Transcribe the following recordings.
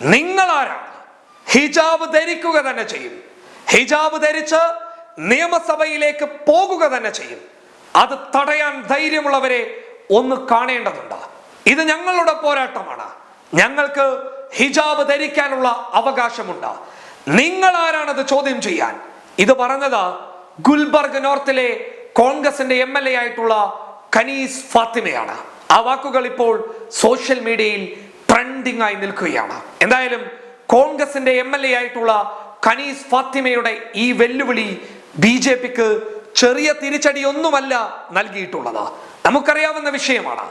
നിങ്ങൾ ആരാണ് ഹിജാബ് ധരിക്കുക തന്നെ ചെയ്യും. ഹിജാബ് ധരിച്ച് നിയമസഭയിലേക്ക് പോകുക തന്നെ ചെയ്യും. അത് തടയാൻ ധൈര്യമുള്ളവരെ ഒന്ന് കാണേണ്ടതുണ്ട്. ഇത് ഞങ്ങളുടെ പോരാട്ടമാണ്. ഞങ്ങൾക്ക് ഹിജാബ് ധരിക്കാനുള്ള അവകാശമുണ്ട്. നിങ്ങൾ ആരാണത് ചോദ്യം ചെയ്യാൻ? ഇത് പറഞ്ഞത് ഗുൽബർഗ് നോർത്തിലെ കോൺഗ്രസിന്റെ എം എൽ എ ആയിട്ടുള്ള കനീസ് ഫാത്തിമയാണ്. ആ വാക്കുകൾ ഇപ്പോൾ സോഷ്യൽ മീഡിയയിൽ ട്രെൻഡിംഗ് ആയി നിൽക്കുകയാണ്. എന്തായാലും കോൺഗ്രസിന്റെ എം എൽ എ ആയിട്ടുള്ള കനീസ് ഫാത്തിമയുടെ ഈ വെല്ലുവിളി ബി ജെ പിക്ക് ചെറിയ തിരിച്ചടിയൊന്നുമല്ല നൽകിയിട്ടുള്ളത്. നമുക്കറിയാവുന്ന വിഷയമാണ്.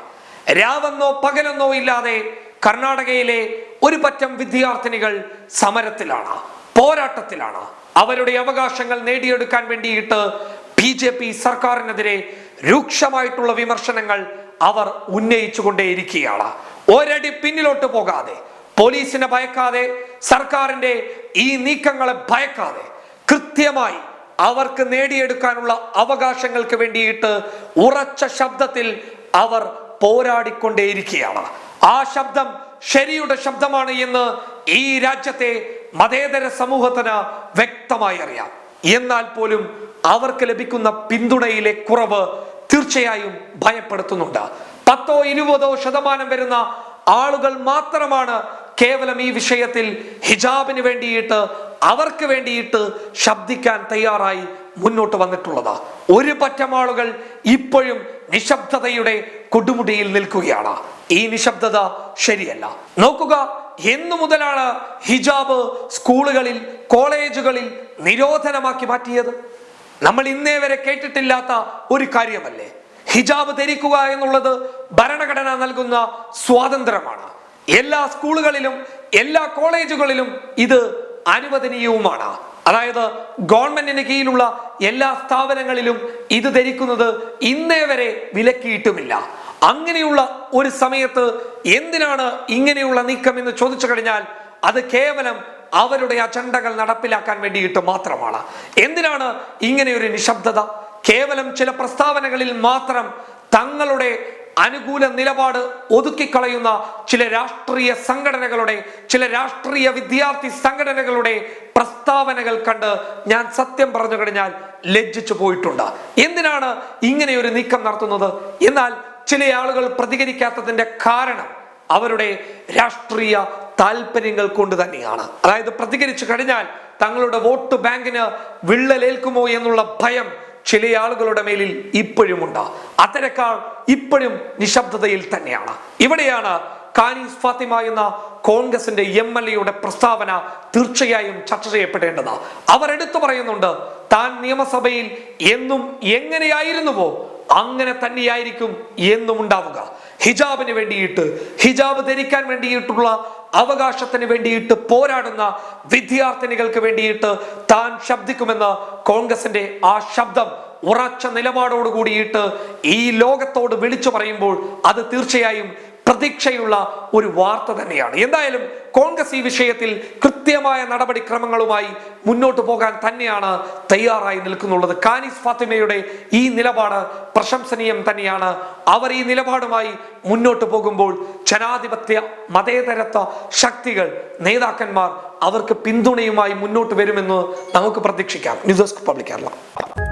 രാവെന്നോ പകലെന്നോ ഇല്ലാതെ കർണാടകയിലെ ഒരു പറ്റം വിദ്യാർത്ഥിനികൾ സമരത്തിലാണ് പോരാട്ടത്തിലാണ്. അവരുടെ അവകാശങ്ങൾ നേടിയെടുക്കാൻ വേണ്ടിയിട്ട് ബി ജെ പി സർക്കാരിനെതിരെ രൂക്ഷമായിട്ടുള്ള വിമർശനങ്ങൾ അവർ ഉന്നയിച്ചുകൊണ്ടേയിരിക്കുകയാണ്. ഒരടി പിന്നിലോട്ട് പോകാതെ പോലീസിനെ ഭയക്കാതെ സർക്കാരിന്റെ ഈ നീക്കങ്ങളെ ഭയക്കാതെ കൃത്യമായി അവർക്ക് നേടിയെടുക്കാനുള്ള അവകാശങ്ങൾക്ക് വേണ്ടിയിട്ട് ഉറച്ച ശബ്ദത്തിൽ അവർ പോരാടിക്കൊണ്ടേയിരിക്കുകയാണ്. ആ ശബ്ദം ശരിയുടെ ശബ്ദമാണ് എന്ന് ഈ രാജ്യത്തെ മതേതര സമൂഹത്തിന് വ്യക്തമായി അറിയാം. എന്നാൽ പോലും അവർക്ക് ലഭിക്കുന്ന പിന്തുണയിലെ കുറവ് തീർച്ചയായും ഭയപ്പെടുത്തുന്നുണ്ട്. പത്തോ ഇരുപതോ ശതമാനം വരുന്ന ആളുകൾ മാത്രമാണ് കേവലം ഈ വിഷയത്തിൽ ഹിജാബിന് വേണ്ടിയിട്ട് അവർക്ക് വേണ്ടിയിട്ട് ശബ്ദിക്കാൻ തയ്യാറായി മുന്നോട്ട് വന്നിട്ടുള്ളത്. ഒരു പറ്റം ആളുകൾ ഇപ്പോഴും നിശബ്ദതയുടെ കൊടുമുടിയിൽ നിൽക്കുകയാണ്. ഈ നിശബ്ദത ശരിയല്ല. നോക്കുക എന്നു മുതലാണ് ഹിജാബ് സ്കൂളുകളിൽ കോളേജുകളിൽ നിരോധനമാക്കി മാറ്റിയത്. നമ്മൾ ഇന്നേ വരെ കേട്ടിട്ടില്ലാത്ത ഒരു കാര്യമല്ലേ? ഹിജാബ് ധരിക്കുക എന്നുള്ളത് ഭരണഘടന നൽകുന്ന സ്വാതന്ത്ര്യമാണ്. എല്ലാ സ്കൂളുകളിലും എല്ലാ കോളേജുകളിലും ഇത് അനുവദനീയവുമാണ്. അതായത് ഗവൺമെന്റിന് കീഴിലുള്ള എല്ലാ സ്ഥാപനങ്ങളിലും ഇത് ധരിക്കുന്നത് ഇന്നേ വരെ വിലക്കിയിട്ടുമില്ല. അങ്ങനെയുള്ള ഒരു സമയത്ത് എന്തിനാണ് ഇങ്ങനെയുള്ള നീക്കം എന്ന് ചോദിച്ചു കഴിഞ്ഞാൽ അത് കേവലം അവരുടെ അജണ്ടകൾ നടപ്പിലാക്കാൻ വേണ്ടിയിട്ട് മാത്രമാണ്. എന്തിനാണ് ഇങ്ങനെ ഒരു നിശബ്ദത? കേവലം ചില പ്രസ്താവനകളിൽ മാത്രം തങ്ങളുടെ അനുകൂല നിലപാട് ഒതുക്കിക്കളയുന്ന ചില രാഷ്ട്രീയ സംഘടനകളുടെ ചില രാഷ്ട്രീയ വിദ്യാർത്ഥി സംഘടനകളുടെ പ്രസ്താവനകൾ കണ്ട് ഞാൻ സത്യം പറഞ്ഞു കഴിഞ്ഞാൽ ലജ്ജിച്ചു പോയിട്ടുണ്ട്. എന്തിനാണ് ഇങ്ങനെ ഒരു നീക്കം നടത്തുന്നത്? എന്നാൽ ചില ആളുകൾ പ്രതികരിക്കാത്തതിന്റെ കാരണം അവരുടെ രാഷ്ട്രീയ താല്പര്യങ്ങൾ കൊണ്ട് തന്നെയാണ്. അതായത് പ്രതികരിച്ചു കഴിഞ്ഞാൽ തങ്ങളുടെ വോട്ട് ബാങ്കിന് വിള്ളലേൽക്കുമോ എന്നുള്ള ഭയം ചില ആളുകളുടെ മേലിൽ ഇപ്പോഴും ഉണ്ട് അത്തരക്കാൾ ഇപ്പോഴും നിശബ്ദതയിൽ തന്നെയാണ്. ഇവിടെയാണ് കാനീസ് ഫാത്തിമ എന്ന കോൺഗ്രസിന്റെ എം എൽ എയുടെ പ്രസ്താവന തീർച്ചയായും ചർച്ച ചെയ്യപ്പെടേണ്ടത്. അവർ എടുത്തു പറയുന്നുണ്ട് താൻ നിയമസഭയിൽ എന്നും എങ്ങനെയായിരുന്നുവോ അങ്ങനെ തന്നെയായിരിക്കും എന്നും ഉണ്ടാവുക. ഹിജാബിന് വേണ്ടിയിട്ട് ഹിജാബ് ധരിക്കാൻ വേണ്ടിയിട്ടുള്ള അവകാശത്തിന് വേണ്ടിയിട്ട് പോരാടുന്ന വിദ്യാർത്ഥിനികൾക്ക് വേണ്ടിയിട്ട് താൻ ശബ്ദിക്കുമെന്ന് കോൺഗ്രസിന്റെ ആ ശബ്ദം ഉറച്ച നിലപാടോട് കൂടിയിട്ട് ഈ ലോകത്തോട് വിളിച്ചു പറയുമ്പോൾ അത് തീർച്ചയായും പ്രതീക്ഷയുള്ള ഒരു വാർത്ത തന്നെയാണ്. എന്തായാലും കോൺഗ്രസ് ഈ വിഷയത്തിൽ കൃത്യമായ നടപടിക്രമങ്ങളുമായി മുന്നോട്ട് പോകാൻ തന്നെയാണ് തയ്യാറായി നിൽക്കുന്നുള്ളത്. കാനിസ് ഫാത്തിമയുടെ ഈ നിലപാട് പ്രശംസനീയം തന്നെയാണ്. അവർ ഈ നിലപാടുമായി മുന്നോട്ട് പോകുമ്പോൾ ജനാധിപത്യ മതേതരത്വ ശക്തികൾ നേതാക്കന്മാർ അവർക്ക് പിന്തുണയുമായി മുന്നോട്ട് വരുമെന്ന് നമുക്ക് പ്രതീക്ഷിക്കാം. News desk public Kerala.